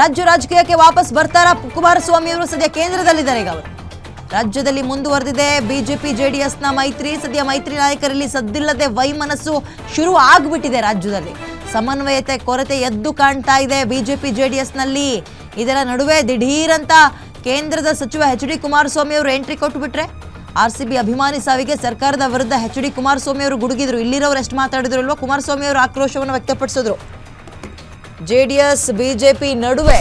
ರಾಜ್ಯ ರಾಜಕೀಯಕ್ಕೆ ವಾಪಸ್ ಬರ್ತಾರಾ ಕುಮಾರಸ್ವಾಮಿ ಅವರು? ಸದ್ಯ ಕೇಂದ್ರದಲ್ಲಿದ್ದಾರೆ ಈಗ ಅವರು. ರಾಜ್ಯದಲ್ಲಿ ಮುಂದುವರೆದಿದೆ. ಬಿಜೆಪಿ, ಜೆಡಿಎಸ್ನ ಮೈತ್ರಿ, ಸದ್ಯ ಮೈತ್ರಿ ನಾಯಕರಲ್ಲಿ ಸದ್ದಿಲ್ಲದೆ ವೈಮನಸ್ಸು ಶುರು ಆಗ್ಬಿಟ್ಟಿದೆ ರಾಜ್ಯದಲ್ಲಿ. ಸಮನ್ವಯತೆ, ಕೊರತೆ ಎದ್ದು ಕಾಣ್ತಾ ಇದೆ ಬಿಜೆಪಿ, ಜೆಡಿಎಸ್ನಲ್ಲಿ. ಇದರ ನಡುವೆ ದಿಢೀರಂತ ಕೇಂದ್ರದ ಸಚಿವ ಎಚ್ ಡಿ ಕುಮಾರಸ್ವಾಮಿ ಅವರು ಎಂಟ್ರಿ ಕೊಟ್ಟುಬಿಟ್ರೆ ಆರ್ ಸಿ ಬಿ ಅಭಿಮಾನಿ ಸಾವಿಗೆ ಸರ್ಕಾರದ ವಿರುದ್ಧ ಎಚ್ ಡಿ ಕುಮಾರಸ್ವಾಮಿ ಅವರು ಗುಡುಗಿದ್ರು. ಇಲ್ಲಿರೋರು ಎಷ್ಟು ಮಾತಾಡಿದ್ರು ಅಲ್ವಾ? ಕುಮಾರಸ್ವಾಮಿ ಅವರು ಆಕ್ರೋಶವನ್ನು ವ್ಯಕ್ತಪಡಿಸಿದ್ರು. ಜೆ ಡಿ ಎಸ್ ಬಿಜೆಪಿ ನಡುವೆ.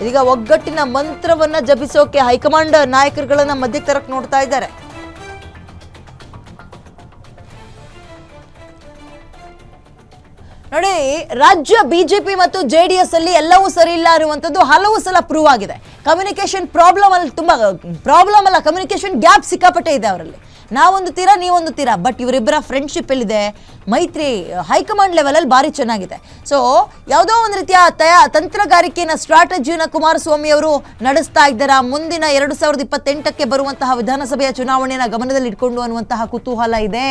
ಇದೀಗ ಒಗ್ಗಟ್ಟಿನ ಮಂತ್ರವನ್ನ ಜಪಿಸೋಕೆ ಹೈಕಮಾಂಡ್ ನಾಯಕರುಗಳನ್ನ ಮಧ್ಯಕ್ಕೆ ತರಕ್ ನೋಡ್ತಾ ಇದ್ದಾರೆ. ನೋಡಿ, ರಾಜ್ಯ ಬಿಜೆಪಿ ಮತ್ತು ಜೆ ಡಿ ಎಸ್ ಅಲ್ಲಿ ಎಲ್ಲವೂ ಸರಿ ಇಲ್ಲ ಅನ್ನುವಂಥದ್ದು ಹಲವು ಸಲ ಪ್ರೂವ್ ಆಗಿದೆ. ಕಮ್ಯುನಿಕೇಶನ್ ಪ್ರಾಬ್ಲಮ್ ಅಲ್ಲಿ ತುಂಬಾ ಪ್ರಾಬ್ಲಮ್ ಅಲ್ಲ ಕಮ್ಯುನಿಕೇಶನ್ ಗ್ಯಾಪ್ ಸಿಕ್ಕಾಪಟ್ಟೆ ಇದೆ ಅವರಲ್ಲಿ. ನಾವೊಂದು ತೀರ, ನೀವೊಂದು ತೀರ. ಬಟ್ ಇವರಿಬ್ಬರ ಫ್ರೆಂಡ್ಶಿಪ್ ಎಲ್ಲಿದೆ? ಮೈತ್ರಿ ಹೈಕಮಾಂಡ್ ಲೆವೆಲಲ್ಲಿ ಭಾರಿ ಚೆನ್ನಾಗಿದೆ. ಸೊ ಯಾವುದೋ ಒಂದು ರೀತಿಯ ತಯ ತಂತ್ರಗಾರಿಕೆಯನ್ನು ಸ್ಟ್ರಾಟಜಿನ ಕುಮಾರಸ್ವಾಮಿ ಅವರು ನಡೆಸ್ತಾ ಇದ್ದಾರಾ? ಮುಂದಿನ ಎರಡು ಸಾವಿರದ ಇಪ್ಪತ್ತೆಂಟಕ್ಕೆ ಬರುವಂತಹ ವಿಧಾನಸಭೆಯ ಚುನಾವಣೆಯನ್ನು ಗಮನದಲ್ಲಿ ಇಟ್ಕೊಂಡು ಅನ್ನುವಂತಹ ಕುತೂಹಲ ಇದೆ.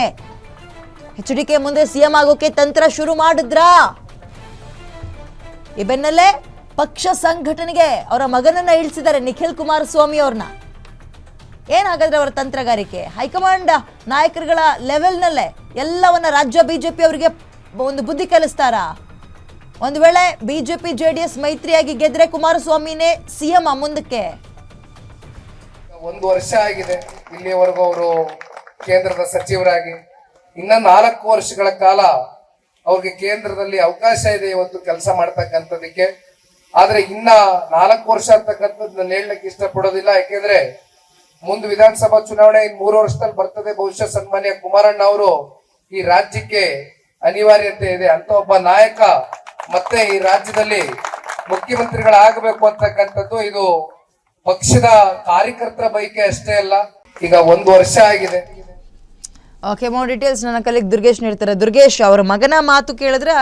ಎಚ್ ಡಿ ಕೆ ಮುಂದೆ ಸಿಎಂ ಆಗೋಕೆ ತಂತ್ರ ಶುರು ಮಾಡಿದ್ರಾ? ಈ ಬೆನ್ನಲ್ಲೇ ಪಕ್ಷ ಸಂಘಟನೆಗೆ ಅವರ ಮಗನನ್ನ ಇಳಿಸಿದ್ದಾರೆ ನಿಖಿಲ್ ಕುಮಾರಸ್ವಾಮಿ ಅವ್ರನ್ನ. ಏನಾಗಾದ್ರೆ ಅವರ ತಂತ್ರಗಾರಿಕೆ. ಹೈಕಮಾಂಡ್ ನಾಯಕರುಗಳ ಲೆವೆಲ್ನಲ್ಲೇ ಎಲ್ಲವನ್ನ ರಾಜ್ಯ ಬಿಜೆಪಿ ಅವರಿಗೆ ಒಂದು ಬುದ್ಧಿ ಕಲಿಸ್ತಾರಾ? ಒಂದು ವೇಳೆ ಬಿಜೆಪಿ ಜೆ ಡಿ ಎಸ್ ಮೈತ್ರಿಯಾಗಿ ಗೆದ್ರೆ ಕುಮಾರಸ್ವಾಮಿನೇ ಸಿಎಂ ಮುಂದಕ್ಕೆ? ಒಂದು ವರ್ಷ ಆಗಿದೆ. ಇಲ್ಲಿಯವರೆಗೂ ಅವರು ಕೇಂದ್ರದ ಸಚಿವರಾಗಿ. ಇನ್ನ ನಾಲ್ಕು ವರ್ಷಗಳ ಕಾಲ ಅವ್ರಿಗೆ ಕೇಂದ್ರದಲ್ಲಿ ಅವಕಾಶ ಇದೆ ಇವತ್ತು ಕೆಲಸ ಮಾಡ್ತಕ್ಕಂಥದಕ್ಕೆ ಆದ್ರೆ ಇನ್ನ ನಾಲ್ಕು ವರ್ಷ ಅಂತಕ್ಕಂಥದ್ದು ನಾನು ಹೇಳಲಿಕ್ಕೆ ಇಷ್ಟಪಡೋದಿಲ್ಲ. ಯಾಕೆಂದ್ರೆ ಮುಂದೆ ವಿಧಾನಸಭಾ ಚುನಾವಣೆ ಇನ್ ಮೂರು ವರ್ಷದಲ್ಲಿ ಬರ್ತದೆ. ಬಹುಶಃ ಸನ್ಮಾನ್ಯ ಕುಮಾರಣ್ಣ ಅವರು ಈ ರಾಜ್ಯಕ್ಕೆ ಅನಿವಾರ್ಯತೆ ಇದೆ. ಅಂತ ಒಬ್ಬ ನಾಯಕ ಮತ್ತೆ ಈ ರಾಜ್ಯದಲ್ಲಿ ಮುಖ್ಯಮಂತ್ರಿಗಳಾಗಬೇಕು ಅಂತಕ್ಕಂಥದ್ದು ಇದು ಪಕ್ಷದ ಕಾರ್ಯಕರ್ತರ ಬೈಕೆ ಅಷ್ಟೇ ಅಲ್ಲ. ಈಗ ಒಂದು ವರ್ಷ ಆಗಿದೆ. ಓಕೆ ಮೋರ್ ಡೀಟೇಲ್ಸ್ ನನ್ನ ಕಲಿಗೆ ದುರ್ಗೇಶ್ ನೀಡ್ತಾರೆ. ದುರ್ಗೇಶ್, ಅವರ ಮಗನ ಮಾತು ಕೇಳಿದ್ರೆ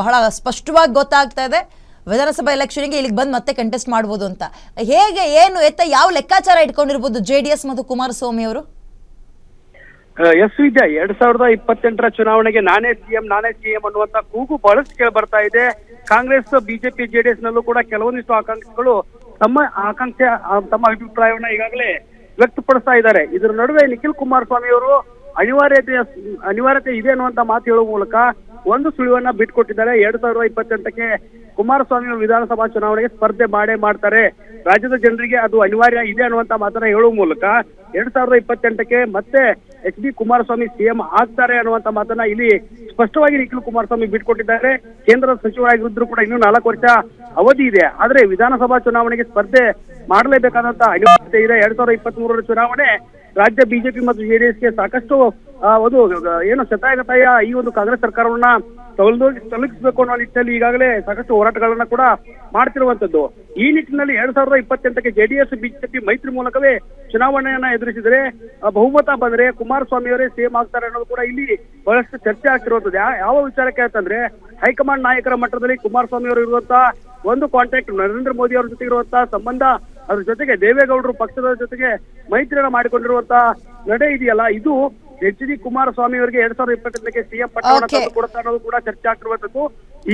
ಬಹಳ ಸ್ಪಷ್ಟವಾಗಿ ಗೊತ್ತಾಗ್ತಾ ಇದೆ. ವಿಧಾನಸಭಾ ಎಲೆಕ್ಷನ್ಗೆ ಇಲ್ಲಿಗೆ ಬಂದು ಮತ್ತೆ ಕಂಟೆಸ್ಟ್ ಮಾಡ್ಬೋದು ಅಂತ. ಹೇಗೆ, ಏನು, ಎತ್ತ ಯಾವ ಲೆಕ್ಕಾಚಾರ ಇಟ್ಕೊಂಡಿರ್ಬೋದು ಜೆ ಡಿ ಎಸ್ ಮತ್ತು ಕುಮಾರಸ್ವಾಮಿ ಅವರು? ಎಸ್ ವಿದ್ಯಾ, ಎರಡ್ ಸಾವಿರದ ಇಪ್ಪತ್ತೆಂಟರ ಚುನಾವಣೆಗೆ ನಾನೇ ಸಿಎಂ ನಾನೇ ಸಿಎಂ ಅನ್ನುವಂತ ಕೂಗು ಬಹಳಷ್ಟು ಕೇಳಿ ಬರ್ತಾ ಇದೆ. ಕಾಂಗ್ರೆಸ್, ಬಿಜೆಪಿ ಜೆಡಿಎಸ್ ನಲ್ಲೂ ಕೂಡ ಕೆಲವೊಂದಿಷ್ಟು ಆಕಾಂಕ್ಷಿಗಳು ತಮ್ಮ ಆಕಾಂಕ್ಷೆ ತಮ್ಮ ಅಭಿಪ್ರಾಯವನ್ನ ಈಗಾಗಲೇ ವ್ಯಕ್ತಪಡಿಸ್ತಾ ಇದ್ದಾರೆ. ಇದರ ನಡುವೆ ನಿಖಿಲ್ ಕುಮಾರಸ್ವಾಮಿ ಅವರು ಅನಿವಾರ್ಯತೆ ಅನಿವಾರ್ಯತೆ ಇದೆ ಅನ್ನುವಂತ ಮಾತು ಹೇಳುವ ಮೂಲಕ ಒಂದು ಸುಳಿವನ್ನ ಬಿಟ್ಕೊಟ್ಟಿದ್ದಾರೆ. ಎರಡ್ ಸಾವಿರದ ಇಪ್ಪತ್ತೆಂಟಕ್ಕೆ ಕುಮಾರಸ್ವಾಮಿ ವಿಧಾನಸಭಾ ಚುನಾವಣೆಗೆ ಸ್ಪರ್ಧೆ ಮಾಡೇ ಮಾಡ್ತಾರೆ. ರಾಜ್ಯದ ಜನರಿಗೆ ಅದು ಅನಿವಾರ್ಯ ಇದೆ ಅನ್ನುವಂತ ಮಾತನ್ನ ಹೇಳುವ ಮೂಲಕ ಎರಡ್ ಸಾವಿರದ ಇಪ್ಪತ್ತೆಂಟಕ್ಕೆ ಮತ್ತೆ ಎಚ್ ಡಿ ಕುಮಾರಸ್ವಾಮಿ ಸಿಎಂ ಆಗ್ತಾರೆ ಅನ್ನುವಂತ ಮಾತನ್ನ ಇಲ್ಲಿ ಸ್ಪಷ್ಟವಾಗಿ ನಿಖಿಲ್ ಕುಮಾರಸ್ವಾಮಿ ಬಿಟ್ಕೊಟ್ಟಿದ್ದಾರೆ. ಕೇಂದ್ರದ ಸಚಿವರಾಗಿದ್ರು ಕೂಡ ಇನ್ನೂ ನಾಲ್ಕು ವರ್ಷ ಅವಧಿ ಇದೆ. ಆದ್ರೆ ವಿಧಾನಸಭಾ ಚುನಾವಣೆಗೆ ಸ್ಪರ್ಧೆ ಮಾಡಲೇಬೇಕಾದಂತ ಅನಿವಾರ್ಯತೆ ಇದೆ. ಎರಡ್ ಸಾವಿರದ ಇಪ್ಪತ್ತ್ ಮೂರರ ಚುನಾವಣೆ ರಾಜ್ಯ ಬಿಜೆಪಿ ಮತ್ತು ಜೆಡಿಎಸ್ಗೆ ಸಾಕಷ್ಟು ಒಂದು ಏನು ಶತಾಯಗತಾಯ ಈ ಒಂದು ಕಾಂಗ್ರೆಸ್ ಸರ್ಕಾರವನ್ನ ತೊಲಗಿ ತಲುಪಿಸಬೇಕು ಅನ್ನೋ ನಿಟ್ಟಿನಲ್ಲಿ ಈಗಾಗಲೇ ಸಾಕಷ್ಟು ಹೋರಾಟಗಳನ್ನ ಕೂಡ ಮಾಡ್ತಿರುವಂತದ್ದು. ಈ ನಿಟ್ಟಿನಲ್ಲಿ ಎರಡ್ ಸಾವಿರದ ಇಪ್ಪತ್ತೆಂಟಕ್ಕೆ ಜೆಡಿಎಸ್, ಬಿಜೆಪಿ ಮೈತ್ರಿ ಮೂಲಕವೇ ಚುನಾವಣೆಯನ್ನ ಎದುರಿಸಿದರೆ ಬಹುಮತ ಬಂದ್ರೆ ಕುಮಾರಸ್ವಾಮಿ ಅವರೇ ಸೇಮ್ ಆಗ್ತಾರೆ ಅನ್ನೋದು ಕೂಡ ಇಲ್ಲಿ ಬಹಳಷ್ಟು ಚರ್ಚೆ ಆಗ್ತಿರುವಂತದ್ದು. ಯಾವ ವಿಚಾರಕ್ಕೆ ಅಂತಂದ್ರೆ, ಹೈಕಮಾಂಡ್ ನಾಯಕರ ಮಟ್ಟದಲ್ಲಿ ಕುಮಾರಸ್ವಾಮಿ ಅವರು ಇರುವಂತ ಒಂದು ಕಾಂಟ್ಯಾಕ್ಟ್ ನರೇಂದ್ರ ಮೋದಿ ಅವರ ಜೊತೆ ಇರುವಂತ ಸಂಬಂಧ, ಅದ್ರ ಜೊತೆಗೆ ದೇವೇಗೌಡರು ಪಕ್ಷದ ಜೊತೆಗೆ ಮೈತ್ರಿಯನ್ನ ಮಾಡಿಕೊಂಡಿರುವಂತ ನಡೆ ಇದೆಯಲ್ಲ, ಇದು ಎಚ್ ಡಿ ಕುಮಾರಸ್ವಾಮಿ ಅವರಿಗೆ ಎರಡ್ ಸಾವಿರದ ಇಪ್ಪತ್ತೆಂಟಕ್ಕೆ ಸಿಎಂ ಪಟ್ಟಣ ಕೊಡ್ತಾ ಅನ್ನೋದು ಕೂಡ ಚರ್ಚೆ ಆಗ್ತಿರುವಂತದ್ದು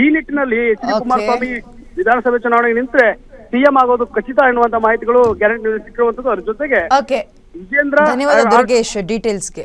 ಈ ನಿಟ್ಟಿನಲ್ಲಿ ಎಚ್ ಡಿ. ಕುಮಾರಸ್ವಾಮಿ ವಿಧಾನಸಭೆ ಚುನಾವಣೆಗೆ ನಿಂತ್ರೆ ಸಿಎಂ ಆಗೋದು ಖಚಿತ ಎನ್ನುವಂತ ಮಾಹಿತಿಗಳು ಗ್ಯಾರಂಟಿ ಸಿಕ್ಕಿರುವಂತದ್ದು ಅದ್ರ ಜೊತೆಗೆ. ವಿಜೇಂದ್ರ ದುರ್ಗೇಶ್ ಡೀಟೇಲ್ಸ್ಗೆ.